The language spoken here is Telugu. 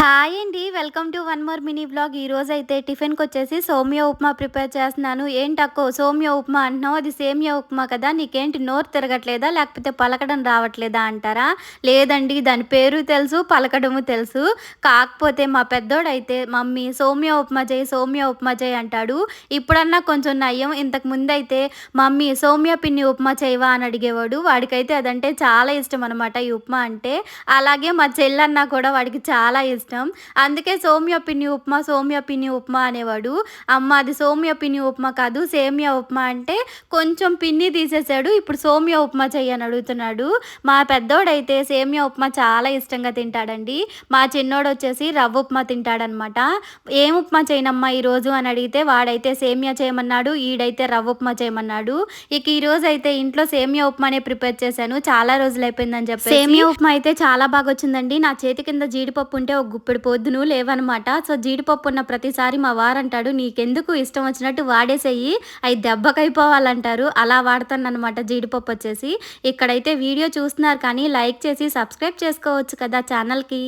హాయ్ అండి welcome to one more mini blog ఈ రోజు అయితే టిఫిన్కి వచ్చేసి సోమ్య ఉప్మా ప్రిపేర్ చేస్తున్నాను. ఏంటక్కో సోమ్య ఉప్మా అంటున్నావు అది సేమియా ఉప్మా కదా నీకేంటి నోరు తిరగట్లేదా లేకపోతే పలకడం రావట్లేదా అంటారా? లేదండి దాని పేరు తెలుసు పలకడము తెలుసు. కాకపోతే మా పెద్దోడైతే మమ్మీ సోమ్య ఉప్మా చేయి సోమ్య ఉప్మా చేయి అంటాడు. ఇప్పుడన్నా కొంచెం నయ్యం. ఇంతకు ముందు అయితే మమ్మీ సోమ్య పిన్ని ఉప్మా చేయవా అని అడిగేవాడు. వాడికైతే అదంటే చాలా ఇష్టం అనమాట ఈ ఉప్మా అంటే. అలాగే మా చెల్లన్నా కూడా వాడికి చాలా ఇష్టం. ఇష్టం. అందుకే సోమియా పిన్ని ఉప్మా సోమియా పిన్ని ఉప్మా అనేవాడు. అమ్మ అది సోమియా పిన్ని ఉప్మా కాదు సేమియా ఉప్మా అంటే కొంచెం పిన్ని తీసేసాడు ఇప్పుడు సోమియా ఉప్మా చెయ్యని అడుగుతున్నాడు. మా పెద్దోడైతే సేమియా ఉప్మా చాలా ఇష్టంగా తింటాడండి. మా చిన్నోడు వచ్చేసి రవ్వ ఉప్మా తింటాడనమాట. ఏం ఉప్మా చేయనమ్మా ఈరోజు అని అడిగితే వాడైతే సేమియా చేయమన్నాడు ఈడైతే రవ్వ ఉప్మా చేయమన్నాడు. ఇక ఈ రోజు అయితే ఇంట్లో సేమియా ఉప్మానే ప్రిపేర్ చేశాను. చాలా రోజులు అయిపోయిందని చెప్పి సేమియా ఉప్మా అయితే చాలా బాగా వచ్చిందండి నా చేతి కింద జీడిపప్పు ఉంటే ఒక గుప్పెడు పొద్దును లేవనమాట. సో జీడిపప్పు ఉన్న ప్రతిసారి మా వారంటాడు నీకెందుకు ఇష్టం వచ్చినట్టు వాడేసేయి అవి దెబ్బకైపోవాలంటారు. అలా వాడతాను అనమాట జీడిపప్పు వచ్చేసి. ఇక్కడైతే వీడియో చూస్తున్నారు కానీ లైక్ చేసి సబ్స్క్రైబ్ చేసుకోవచ్చు కదా ఛానల్కి.